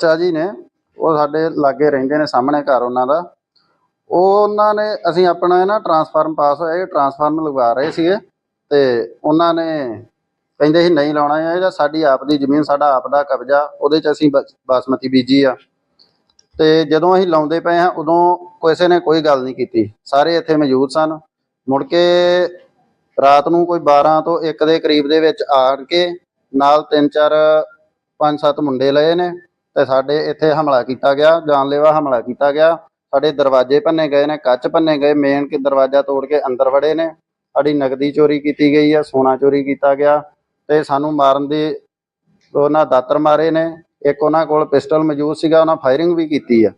ਚਾਚਾ ਜੀ ਨੇ, ਉਹ ਸਾਡੇ ਲਾਗੇ ਰਹਿੰਦੇ ਨੇ ਸਾਹਮਣੇ ਘਰ ਉਹਨਾਂ ਦਾ। ਉਹ ਉਹਨਾਂ ਨੇ, ਅਸੀਂ ਆਪਣਾ ਨਾ ਟਰਾਂਸਫਾਰਮ ਪਾਸ ਹੋਇਆ, ਇਹ ਟਰਾਂਸਫਾਰਮ ਲਗਵਾ ਰਹੇ ਸੀਗੇ ਤੇ ਉਹਨਾਂ ਨੇ ਕਹਿੰਦੇ ਸੀ, ਨਹੀਂ ਲਾਉਣਾ ਹੈ, ਜਾਂ ਸਾਡੀ ਆਪ ਦੀ ਜ਼ਮੀਨ, ਸਾਡਾ ਆਪ ਦਾ ਕਬਜ਼ਾ, ਉਹਦੇ ਚ ਅਸੀਂ ਬਸ- ਬਾਸਮਤੀ ਬੀਜੀ ਆ। ਤੇ ਜਦੋਂ ਅਸੀਂ ਲਾਉਂਦੇ ਪਏ ਹਾਂ, ਉਦੋਂ ਕਿਸੇ ਨੇ ਕੋਈ ਗੱਲ ਨਹੀਂ ਕੀਤੀ। ਸਾਰੇ ਇੱਥੇ ਮੌਜੂਦ ਸਨ। ਮੁੜ ਕੇ ਰਾਤ ਨੂੰ ਕੋਈ 12 ਤੋਂ 1 ਦੇ ਕਰੀਬ ਦੇ ਵਿੱਚ ਆਣ ਕੇ ਨਾਲ ਤਿੰਨ, ਚਾਰ, ਪੰਜ, ਸੱਤ ਮੁੰਡੇ ਲਏ ਨੇ। ਤੇ ਸਾਡੇ ਇੱਥੇ ਹਮਲਾ ਕੀਤਾ ਗਿਆ ਜਾਨਲੇਵਾ ਹਮਲਾ ਕੀਤਾ ਗਿਆ। ਸਾਡੇ ਦਰਵਾਜ਼ੇ ਭੰਨੇ ਗਏ ਨੇ ਕੱਚ ਭੰਨੇ ਗਏ ਮੇਨ ਕਿ ਦਰਵਾਜ਼ਾ ਤੋੜ ਕੇ ਅੰਦਰ ਵੜੇ ਨੇ। ਸਾਡੀ ਨਗਦੀ ਚੋਰੀ ਕੀਤੀ ਗਈ ਆ ਸੋਨਾ ਚੋਰੀ ਕੀਤਾ ਗਿਆ ਤੇ ਸਾਨੂੰ ਮਾਰਨ ਦੀ ਉਹਨਾਂ ਦਾਤਰ ਮਾਰੇ ਨੇ। ਇੱਕ ਉਹਨਾਂ ਕੋਲ ਪਿਸਟਲ ਮੌਜੂਦ ਸੀਗਾ ਉਹਨਾਂ ਫਾਇਰਿੰਗ ਵੀ ਕੀਤੀ ਆ।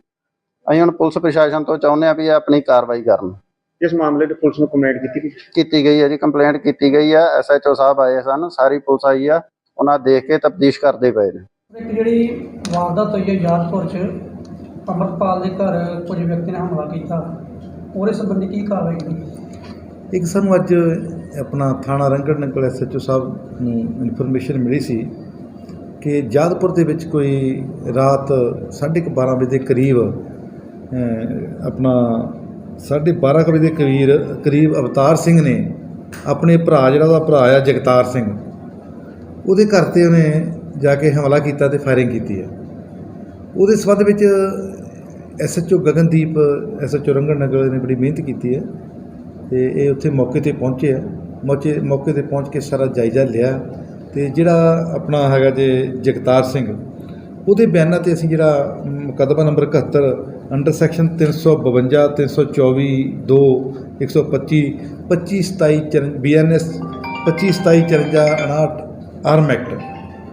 ਅਸੀਂ ਹੁਣ ਪੁਲਿਸ ਪ੍ਰਸ਼ਾਸਨ ਤੋਂ ਚਾਹੁੰਦੇ ਆ ਵੀ ਇਹ ਆਪਣੀ ਕਾਰਵਾਈ ਕਰਨ। ਇਸ ਮਾਮਲੇ 'ਚ ਪੁਲਿਸ ਨੂੰ ਕੰਪਲੇਂਟ ਕੀਤੀ ਗਈ? ਕੀਤੀ ਗਈ ਹੈ ਜੀ ਕੰਪਲੇਂਟ ਕੀਤੀ ਗਈ ਆ। ਐਸਐਚਓ ਸਾਹਿਬ ਆਏ ਸਨ ਸਾਰੀ ਪੁਲਿਸ ਆਈ ਆ। ਉਹਨਾਂ ਦੇਖ ਕੇ ਤਫਤੀਸ਼ ਕਰਦੇ ਪਏ ਨੇ। ਇੱਕ ਜਿਹੜੀ ਵਾਰਦਾਤ ਹੋਈ ਹੈ ਯਾਦਪੁਰ ਚ ਅਮਰਪਾਲ ਦੇ ਘਰ ਕੁਝ ਵਿਅਕਤੀ ਨੇ ਹਮਲਾ ਕੀਤਾ। ਉਹਦੇ ਸੰਬੰਧੀ ਕੀ ਕਾਰਵਾਈ ਕੀਤੀ ਇੱਕ ਸਾਨੂੰ ਅੱਜ ਆਪਣਾ ਥਾਣਾ ਰੰਗੜ ਨੰਗਲ ਐਸਐਚਓ ਸਾਹਿਬ ਨੂੰ ਇਨਫੋਰਮੇਸ਼ਨ ਮਿਲੀ ਸੀ ਕਿ ਜਾਦਪੁਰ ਦੇ ਵਿੱਚ ਕੋਈ ਰਾਤ 12:30 ਵਜੇ ਦੇ ਕਰੀਬ ਅਹ, ਆਪਣਾ 12:30 ਵਜੇ ਦੇ ਕਰੀਬ ਕਰੀਬ ਅਵਤਾਰ ਸਿੰਘ ਨੇ ਆਪਣੇ ਭਰਾ ਜਿਹੜਾ ਉਹਦਾ ਭਰਾ ਆ ਜਗਤਾਰ ਸਿੰਘ ਉਹਦੇ ਘਰ ਤੇ ਉਹਨੇ ਜਾ ਕੇ ਹਮਲਾ ਕੀਤਾ ਤੇ ਫਾਇਰਿੰਗ ਕੀਤੀ ਹੈ। ਉਹਦੇ ਸਬੰਧ ਵਿੱਚ ਐਸਐਚਓ ਗਗਨਦੀਪ ਐਸਐਚਓ ਰੰਗੜ ਨਗਰ ਨੇ ਬੜੀ ਮਿਹਨਤ ਕੀਤੀ ਹੈ ਤੇ ਇਹ ਉੱਥੇ ਮੌਕੇ ਤੇ ਪਹੁੰਚੇ ਆ ਮੌਕੇ ਮੌਕੇ ਤੇ ਪਹੁੰਚ ਕੇ ਸਾਰਾ ਜਾਇਜ਼ਾ ਲਿਆ। ਤੇ ਜਿਹੜਾ ਆਪਣਾ ਹੈਗਾ ਜੇ ਜਗਤਾਰ ਸਿੰਘ, ਉਹਦੇ ਬਿਆਨਾਂ ਤੇ ਅਸੀਂ ਜਿਹੜਾ ਮੁਕੱਦਮਾ number 71 under section 352 324 2 125 25 27 BNS 25 27 54 59 arm act.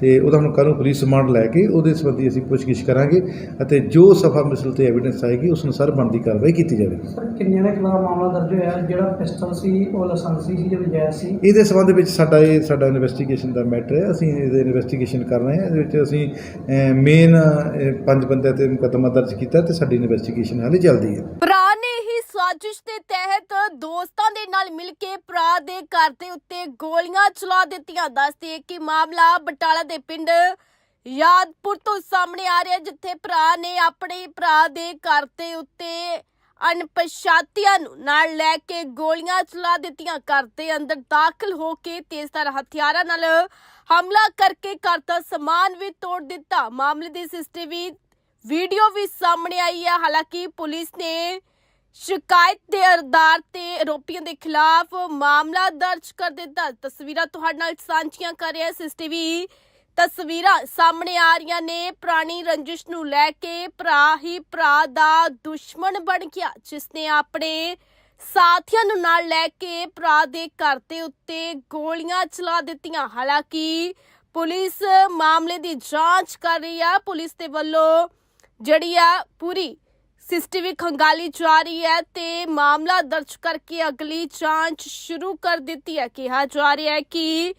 ਤੇ ਉਹਦਾ ਹੁਣ ਕੱਲ੍ਹ ਨੂੰ ਪੁਲਿਸ ਰਿਮਾਂਡ ਲੈ ਕੇ ਉਹਦੇ ਸੰਬੰਧੀ ਅਸੀਂ ਪੁੱਛਗਿੱਛ ਕਰਾਂਗੇ ਅਤੇ ਜੋ ਸਫਾ ਮਿਸਲ ਤੇ ਐਵੀਡੈਂਸ ਆਏਗੀ ਉਸ ਅਨੁਸਾਰ ਬਣਦੀ ਕਾਰਵਾਈ ਕੀਤੀ ਜਾਵੇਗੀ ਸਰ ਕਿੰਨਿਆਂ ਦੇ ਖਿਲਾਫ ਮਾਮਲਾ ਦਰਜ ਹੋਇਆ? ਜਿਹੜਾ ਪਿਸਟਲ ਸੀ ਉਹ ਲਾਇਸੈਂਸੀ ਸੀ ਜਾਂ ਨਜਾਇਜ਼ ਸੀ? ਇਹਦੇ ਸੰਬੰਧ ਵਿੱਚ ਸਾਡਾ ਇਹ ਸਾਡਾ ਇਨਵੈਸਟੀਗੇਸ਼ਨ ਦਾ ਮੈਟਰ ਹੈ। ਅਸੀਂ ਇਹਦੇ ਇਨਵੈਸਟੀਗੇਸ਼ਨ ਕਰ ਰਹੇ ਹਾਂ। ਇਹਦੇ ਵਿੱਚ ਅਸੀਂ ਮੇਨ ਪੰਜ ਬੰਦਿਆਂ ਤੇ ਮੁਕੱਦਮਾ ਦਰਜ ਕੀਤਾ ਤੇ ਸਾਡੀ ਇਨਵੈਸਟੀਗੇਸ਼ਨ ਹਾਲੇ ਚੱਲਦੀ ਹੀ। ਸਾਜ਼ਿਸ਼ ਦੇ ਤਹਿਤ ਦੋਸਤਾਂ ਦੇ ਨਾਲ ਮਿਲ ਕੇ ਭਰਾ ਦੇ ਘਰ ਦੇ ਉੱਤੇ ਗੋਲੀਆਂ ਚਲਾ ਦਿੱਤੀਆਂ। ਦੱਸਦੇ ਕਿ ਮਾਮਲਾ ਬਟਾਲਾ ਦੇ ਪਿੰਡ ਯਾਦਪੁਰ ਤੋਂ ਸਾਹਮਣੇ ਆ ਰਿਹਾ ਜਿੱਥੇ ਭਰਾ ਨੇ ਆਪਣੇ ਭਰਾ ਦੇ ਘਰ ਦੇ ਉੱਤੇ ਅਣਪਛਾਤਿਆਂ ਨੂੰ ਨਾਲ ਲੈ ਕੇ ਗੋਲੀਆਂ ਚਲਾ ਦਿੱਤੀਆਂ। ਘਰ ਦੇ ਅੰਦਰ ਦਾਖਲ ਹੋ ਕੇ ਤੇਜ਼ਧਾਰ ਹਥਿਆਰਾਂ ਨਾਲ ਹਮਲਾ ਕਰਕੇ ਘਰ ਦਾ ਸਮਾਨ ਵੀ ਤੋੜ ਦਿੱਤਾ। ਮਾਮਲੇ ਦੀ ਸੀਸੀਟੀਵੀ ਵੀਡੀਓ ਵੀ ਸਾਹਮਣੇ ਆਈ ਹੈ। ਹਾਲਾਂਕਿ ਪੁਲਿਸ ਨੇ ਸ਼ਿਕਾਇਤ ਦੇ ਆਧਾਰ ਤੇ ਆਰੋਪੀਆਂ ਦੇ ਖਿਲਾਫ ਮਾਮਲਾ ਦਰਜ ਕਰ ਦਿੱਤਾ। ਤਸਵੀਰਾਂ ਤੁਹਾਡੇ ਨਾਲ ਸਾਂਝੀਆਂ ਕਰ ਰਿਹਾ ਸੀਸੀਟੀਵੀ ਤਸਵੀਰਾਂ ਸਾਹਮਣੇ ਆ ਰਹੀਆਂ ਨੇ। ਪ੍ਰਾਣੀ ਰੰਜਿਸ਼ ਨੂੰ ਲੈ ਕੇ ਭਰਾ ਹੀ ਭਰਾ ਦਾ ਦੁਸ਼ਮਣ ਬਣ ਗਿਆ ਜਿਸ ਨੇ ਆਪਣੇ ਸਾਥੀਆਂ ਨੂੰ ਨਾਲ ਲੈ ਕੇ ਭਰਾ ਦੇ ਘਰ ਦੇ ਉੱਤੇ ਗੋਲੀਆਂ ਚਲਾ ਦਿੱਤੀਆਂ। ਹਾਲਾਂਕਿ ਪੁਲਿਸ ਮਾਮਲੇ ਦੀ ਜਾਂਚ ਕਰ ਰਹੀ ਹੈ ਪੁਲਿਸ ਦੇ ਵੱਲੋਂ ਜਿਹੜੀ ਆ ਪੂਰੀ ਸੀਸੀਟੀਵੀ ਖੰਗਾਲੀ ਜਾ ਰਹੀ ਹੈ ਤੇ ਮਾਮਲਾ ਦਰਜ ਕਰਕੇ ਅਗਲੀ ਜਾਂਚ ਸ਼ੁਰੂ ਕਰ ਦਿੱਤੀ ਹੈ। ਕਿਹਾ ਜਾ ਰਿਹਾ ਹੈ ਕਿ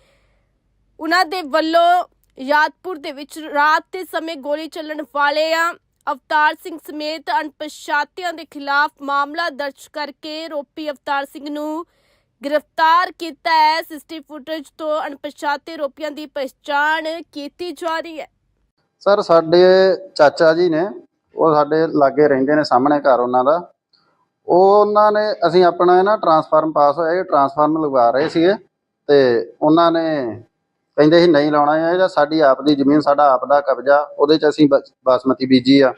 ਉਹਨਾਂ ਦੇ ਵੱਲੋਂ ਯਾਦਪੁਰ ਦੇ ਵਿੱਚ ਰਾਤ ਦੇ ਸਮੇਂ ਗੋਲੀ ਚੱਲਣ ਵਾਲੇ ਆ। ਅਵਤਾਰ ਸਿੰਘ ਸਮੇਤ ਅਣਪਛਾਤਿਆਂ ਦੇ ਖਿਲਾਫ ਮਾਮਲਾ ਦਰਜ ਕਰਕੇ ਰੋਪੀ ਅਵਤਾਰ ਸਿੰਘ ਨੂੰ ਗ੍ਰਿਫਤਾਰ ਕੀਤਾ ਹੈ। ਸਿਸਟੀ ਫੁਟੇਜ ਤੋਂ ਅਣਪਛਾਤੇ ਰੋਪੀਆਂ ਦੀ ਪਛਾਣ ਕੀਤੀ ਜਾ ਰਹੀ ਹੈ। ਸਰ, ਸਾਡੇ ਚਾਚਾ ਜੀ ਨੇ ਉਹ ਸਾਡੇ ਲਾਗੇ ਰਹਿੰਦੇ ਨੇ, ਸਾਹਮਣੇ ਘਰ ਉਹਨਾਂ ਦਾ। ਉਹ ਉਹਨਾਂ ਨੇ, ਅਸੀਂ ਆਪਣਾ ਨਾ ਟਰਾਂਸਫਾਰਮ ਪਾਸ ਹੋਇਆ, ਇਹ ਟਰਾਂਸਫਾਰਮ ਲਗਵਾ ਰਹੇ ਸੀਗੇ। ਤੇ ਉਹਨਾਂ ਨੇ ਕਹਿੰਦੇ ਸੀ, ਨਹੀਂ ਲਾਉਣਾ ਹੈ, ਜਾਂ ਸਾਡੀ ਆਪ ਦੀ ਜ਼ਮੀਨ, ਸਾਡਾ ਆਪ ਦਾ ਕਬਜ਼ਾ, ਉਹਦੇ ਚ ਅਸੀਂ ਬਸ- ਬਾਸਮਤੀ ਬੀਜੀ ਆ।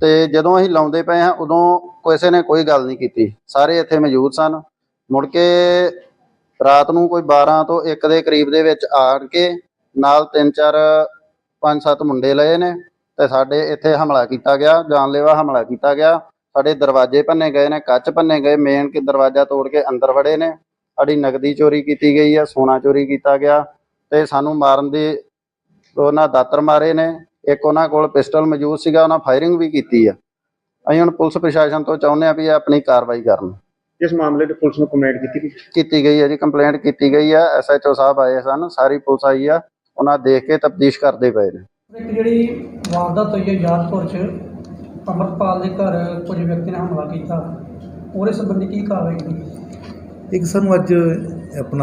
ਤੇ ਜਦੋਂ ਅਸੀਂ ਲਾਉਂਦੇ ਪਏ ਹਾਂ, ਉਦੋਂ ਕਿਸੇ ਨੇ ਕੋਈ ਗੱਲ ਨਹੀਂ ਕੀਤੀ। ਸਾਰੇ ਇੱਥੇ ਮੌਜੂਦ ਸਨ। ਮੁੜ ਕੇ ਰਾਤ ਨੂੰ ਕੋਈ 12 ਤੋਂ 1 ਦੇ ਕਰੀਬ ਦੇ ਵਿੱਚ ਆਣ ਕੇ ਨਾਲ ਤਿੰਨ, ਚਾਰ, ਪੰਜ, ਸੱਤ ਮੁੰਡੇ ਲਏ ਨੇ। ਤੇ ਸਾਡੇ ਇੱਥੇ ਹਮਲਾ ਕੀਤਾ ਗਿਆ ਜਾਨਲੇਵਾ ਹਮਲਾ ਕੀਤਾ ਗਿਆ। ਸਾਡੇ ਦਰਵਾਜ਼ੇ ਭੰਨੇ ਗਏ ਨੇ ਕੱਚ ਭੰਨੇ ਗਏ ਮੇਨ ਕਿ ਦਰਵਾਜ਼ਾ ਤੋੜ ਕੇ ਅੰਦਰ ਵੜੇ ਨੇ। ਸਾਡੀ ਨਗਦੀ ਚੋਰੀ ਕੀਤੀ ਗਈ ਆ ਸੋਨਾ ਚੋਰੀ ਕੀਤਾ ਗਿਆ ਤੇ ਸਾਨੂੰ ਮਾਰਨ ਦੀ ਉਹਨਾਂ ਦਾਤਰ ਮਾਰੇ ਨੇ। ਇੱਕ ਉਹਨਾਂ ਕੋਲ ਪਿਸਟਲ ਮੌਜੂਦ ਸੀਗਾ ਉਹਨਾਂ ਫਾਇਰਿੰਗ ਵੀ ਕੀਤੀ ਆ। ਅਸੀਂ ਹੁਣ ਪੁਲਿਸ ਪ੍ਰਸ਼ਾਸਨ ਤੋਂ ਚਾਹੁੰਦੇ ਆ ਵੀ ਇਹ ਆਪਣੀ ਕਾਰਵਾਈ ਕਰਨ। ਇਸ ਮਾਮਲੇ 'ਚ ਪੁਲਿਸ ਨੂੰ ਕੰਪਲੇਂਟ ਕੀਤੀ ਗਈ? ਕੀਤੀ ਗਈ ਹੈ ਜੀ ਕੰਪਲੇਂਟ ਕੀਤੀ ਗਈ ਹੈ ਐਸਐਚਓ ਸਾਹਿਬ ਆਏ ਸਨ ਸਾਰੀ ਪੁਲਿਸ ਆਈ ਆ। ਉਹਨਾਂ ਦੇਖ ਕੇ ਤਫਤੀਸ਼ ਕਰਦੇ ਪਏ ਨੇ। ਇੱਕ ਜਿਹੜੀ ਵਾਰਦਾਤ ਹੋਈ ਹੈ ਯਾਦਪੁਰ 'ਚ ਅਮਰਪਾਲ ਦੇ ਘਰ ਕੁਝ ਵਿਅਕਤੀ ਨੇ ਹਮਲਾ ਕੀਤਾ। ਉਹਦੇ ਸੰਬੰਧੀ ਕੀ ਕਾਰਵਾਈ ਕੀਤੀ ਇੱਕ ਸਾਨੂੰ ਅੱਜ ਆਪਣਾ